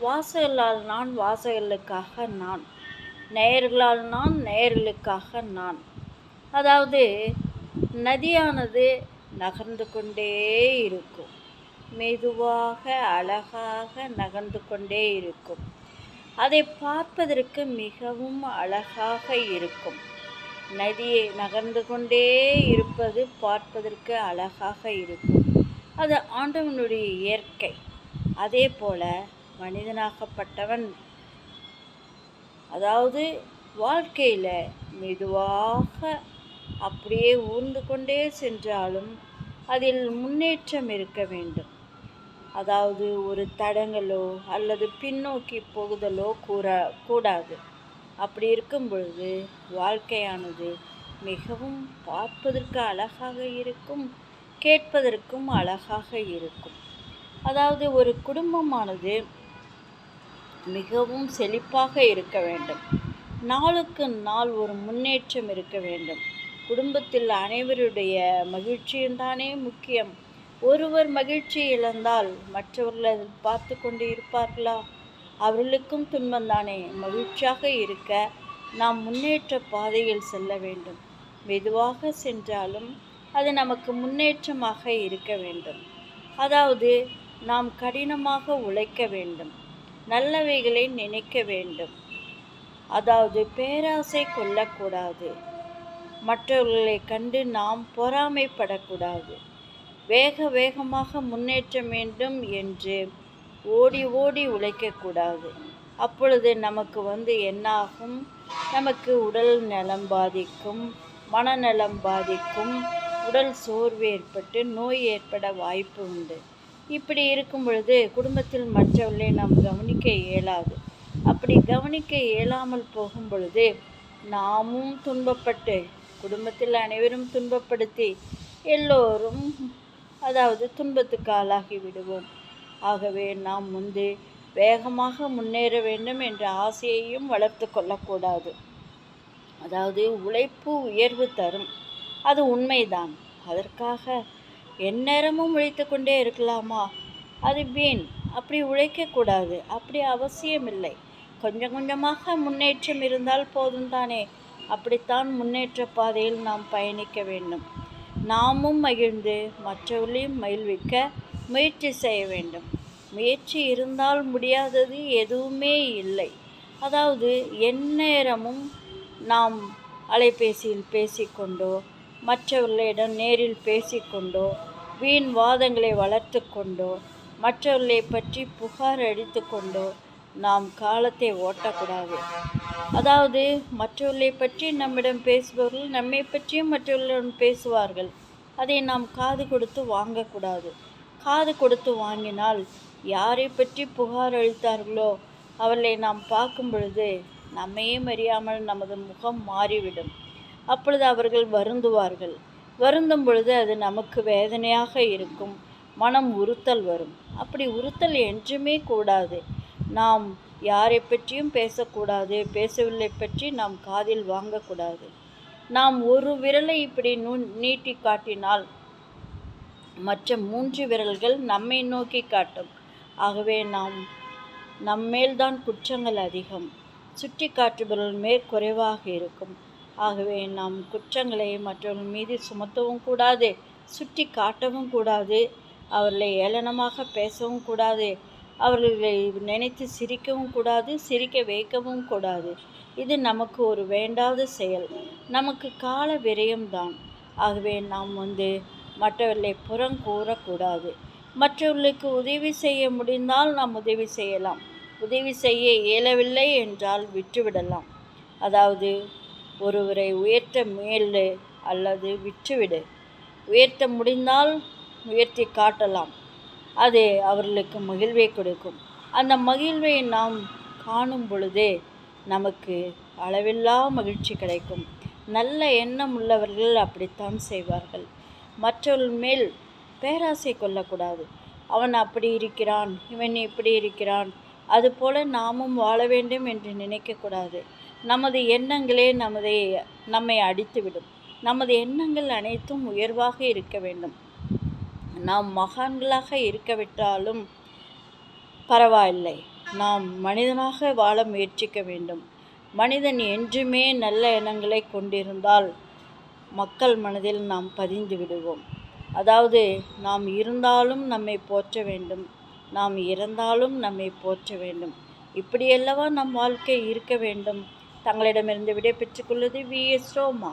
வாசகர்களால் நான் வாசகர்களுக்காக நான். நேயர்களால் நான் நேயர்களுக்காக நான். அதாவது நதியானது நகர்ந்து கொண்டே இருக்கும். மெதுவாக அழகாக நகர்ந்து கொண்டே இருக்கும். அதை பார்ப்பதற்கு மிகவும் அழகாக இருக்கும். நதியை நகர்ந்து கொண்டே இருப்பது பார்ப்பதற்கு அழகாக இருக்கும். அது ஆண்டவனுடைய இயற்கை. அதே போல மனிதனாகப்பட்டவன் அதாவது வாழ்க்கையில் மெதுவாக அப்படியே ஊர்ந்து கொண்டே சென்றாலும் அதில் முன்னேற்றம் இருக்க வேண்டும். அதாவது ஒரு தடங்களோ அல்லது பின்னோக்கி போகுதலோ கூற கூடாது. அப்படி இருக்கும் பொழுது வாழ்க்கையானது மிகவும் பார்ப்பதற்கு அழகாக இருக்கும் கேட்பதற்கும் அழகாக இருக்கும். அதாவது ஒரு குடும்பமானது மிகவும் செழிப்பாக இருக்க வேண்டும். நாளுக்கு நாள் ஒரு முன்னேற்றம் இருக்க வேண்டும். குடும்பத்தில் அனைவருடைய மகிழ்ச்சியும் தானே முக்கியம். ஒருவர் மகிழ்ச்சி இழந்தால் மற்றவர்கள் பார்த்து கொண்டு இருப்பார்களா? அவர்களுக்கும் துன்பம்தானே மகிழ்ச்சியாக இருக்க நாம் முன்னேற்ற பாதையில் செல்ல வேண்டும். மெதுவாக சென்றாலும் அது நமக்கு முன்னேற்றமாக இருக்க வேண்டும். அதாவது நாம் கடினமாக உழைக்க வேண்டும். நல்லவைகளை நினைக்க வேண்டும். அதாவது பேராசை கொள்ளக்கூடாது. மற்றவர்களை கண்டு நாம் பொறாமைப்படக்கூடாது. வேக வேகமாக முன்னேற்ற வேண்டும் என்று ஓடி ஓடி உழைக்கக்கூடாது. அப்பொழுது நமக்கு வந்து என்னாகும்? நமக்கு உடல் நலம் பாதிக்கும் மனநலம் பாதிக்கும் உடல் சோர்வு ஏற்பட்டு நோய் ஏற்பட வாய்ப்பு உண்டு. இப்படி இருக்கும் பொழுது குடும்பத்தில் மற்றவர்களை நாம் கவனிக்க இயலாது. அப்படி கவனிக்க இயலாமல் போகும் பொழுது நாமும் துன்பப்பட்டு குடும்பத்தில் அனைவரும் துன்பப்படுத்தி எல்லோரும் அதாவது துன்பத்துக்கு ஆளாகி விடுவோம். ஆகவே நாம் முந்து வேகமாக முன்னேற வேண்டும் என்ற ஆசையையும் வளர்த்து கொள்ளக்கூடாது. அதாவது உழைப்பு உயர்வு தரும். அது உண்மைதான். அதற்காக எந்நேரமும் உழைத்து கொண்டே இருக்கலாமா? அது வீண். அப்படி உழைக்கக்கூடாது. அப்படி அவசியமில்லை. கொஞ்சம் கொஞ்சமாக முன்னேற்றம் இருந்தால் போதும் தானே அப்படித்தான் முன்னேற்ற பாதையில் நாம் பயணிக்க வேண்டும். நாமும் மகிழ்ந்து மற்றவர்களையும் மகிழ்விக்க முயற்சி செய்ய வேண்டும். முயற்சி இருந்தால் முடியாதது எதுவுமே இல்லை. அதாவது எந்நேரமும் நாம் அலைபேசியில் பேசிக்கொண்டோ மற்றவர்களிடம் நேரில் பேசிக்கொண்டோ வீண் வாதங்களை வளர்த்து கொண்டோ மற்றவர்களை பற்றி புகார் அடித்து கொண்டோ நாம் காலத்தை ஓட்டக்கூடாது. அதாவது மற்றவர்களை பற்றி நம்மிடம் பேசுபவர்கள் நம்மை பற்றியும் மற்றவர்களிடம் பேசுவார்கள். அதை நாம் காது கொடுத்து வாங்கக்கூடாது. காது கொடுத்து வாங்கினால் யாரை பற்றி புகார் அளித்தார்களோ அவர்களை நாம் பார்க்கும் பொழுது நம்மையே அறியாமல் நமது முகம் மாறிவிடும். அப்பொழுது அவர்கள் வருந்துவார்கள். வருந்தும் பொழுது அது நமக்கு வேதனையாக இருக்கும். மனம் உறுத்தல் வரும். அப்படி உறுத்தல் என்றுமே கூடாது. நாம் யாரை பற்றியும் பேசக்கூடாது. பேசவில்லை பற்றி நாம் காதில் வாங்கக்கூடாது. நாம் ஒரு விரலை இப்படி நூ நீட்டி காட்டினால் மற்ற மூன்று விரல்கள் நம்மை நோக்கி காட்டும். ஆகவே நாம் நம்மேல்தான் குற்றங்கள் அதிகம். சுட்டி காட்டுபவர்கள் மேற்குறைவாக இருக்கும். ஆகவே நாம் குற்றங்களை மற்றவர்கள் மீது சுமத்தவும் கூடாது சுட்டி காட்டவும் கூடாது அவர்களை ஏளனமாக பேசவும் கூடாது அவர்களை நினைத்து சிரிக்கவும் கூடாது சிரிக்க வைக்கவும் கூடாது. இது நமக்கு ஒரு வேண்டாத செயல். நமக்கு கால விரயம்தான் ஆகவே நாம் வந்து மற்றவர்களை புறம் கூறக்கூடாது. மற்றவர்களுக்கு உதவி செய்ய முடிந்தால் நாம் உதவி செய்யலாம். உதவி செய்ய இயலவில்லை என்றால் விட்டுவிடலாம். அதாவது ஒருவரை உயர்த்த மேலு அல்லது விற்றுவிடு உயர்த்த முடிந்தால் உயர்த்தி காட்டலாம். அது அவர்களுக்கு மகிழ்வை கொடுக்கும். அந்த மகிழ்வை நாம் காணும் பொழுதே நமக்கு அளவில்லா மகிழ்ச்சி கிடைக்கும். நல்ல எண்ணம் உள்ளவர்கள் அப்படித்தான் செய்வார்கள். மற்றவர்கள் மேல் பேராசை கொள்ளக்கூடாது. அவன் அப்படி இருக்கிறான் இவன் இப்படி இருக்கிறான் அதுபோல நாமும் வாழ வேண்டும் என்று நினைக்கக்கூடாது. நமது எண்ணங்களே நமதை நம்மை அடித்துவிடும். நமது எண்ணங்கள் அனைத்தும் உயர்வாக இருக்க வேண்டும். நாம் மகான்களாக இருக்கவிட்டாலும் பரவாயில்லை. நாம் மனிதனாக வாழ முயற்சிக்க வேண்டும். மனிதன் என்றுமே நல்ல எண்ணங்களை கொண்டிருந்தால் மக்கள் மனதில் நாம் பதிந்து விடுவோம். அதாவது நாம் இருந்தாலும் நம்மை போற்ற வேண்டும். நாம் இறந்தாலும் நம்மை போற்ற வேண்டும். இப்படியல்லவா நம் வாழ்க்கை இருக்க வேண்டும்? தங்களிடமிருந்து விடை பெற்றுக்கொள்வது வி எஸ் ரோமா.